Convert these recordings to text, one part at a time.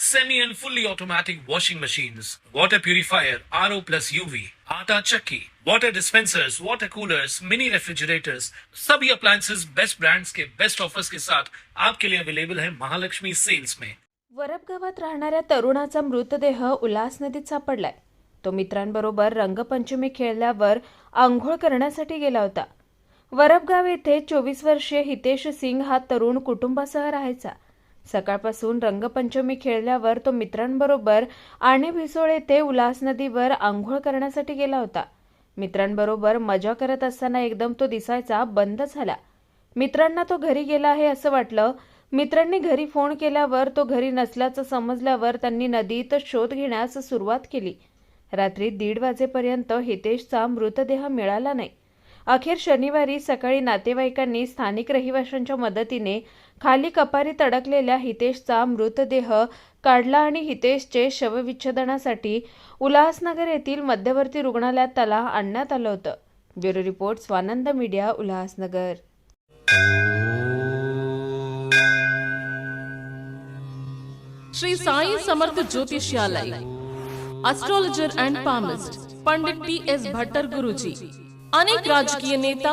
semi and fully automatic washing machines, water purifier, RO plus UV, आटा चक्की, water dispensers, water coolers, mini refrigerators, सभी appliances best brands के best offers के साथ आपके लिए अवेलेबल है महालक्ष्मी सेल्स में। वरब गावात राहणाऱ्या तरुणाचा मृतदेह उल्हास नदीत सापडलाय. तो मित्रांबरोबर रंगपंचमी खेळल्यावर आंघोळ करण्यासाठी गेला होता. वरबगाव येथे चोवीस वर्षीय हितेश सिंग हा तरुण कुटुंबासह राहायचा. सकाळपासून रंगपंचमी खेळल्यावर तो मित्रांबरोबर आणि भिसोळ येथे उल्हास नदीवर आंघोळ करण्यासाठी गेला होता. मित्रांबरोबर मजा करत असताना एकदम तो दिसायचा बंद झाला. मित्रांना तो घरी गेला आहे असं वाटलं. मित्रांनी घरी फोन केल्यावर तो घरी नसल्याचं समजल्यावर त्यांनी नदीत शोध घेण्यास सुरुवात केली. रात्री दीड वाजेपर्यंत हितेशचा मृतदेह मिळाला नाही. अखेर शनिवारी सकाळी नातेवाईकांनी स्थानिक रहिवाशांच्या मदतीने खाली कपारीत अडकलेल्या हितेशचा मृतदेह काढला आणि हितेशचे शवविच्छेदनासाठी उल्हासनगर येथील मध्यवर्ती रुग्णालयात त्याला आणण्यात आलं होतं. Bureau report Swanand media Ulhasnagar. Shri Sai Samarth Jyotishalay astrologer and palmist Pandit T S Bhattar Guruji. अनेक राजकीय नेता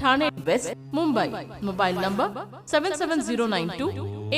Thane West, Mumbai. Mobile number 77092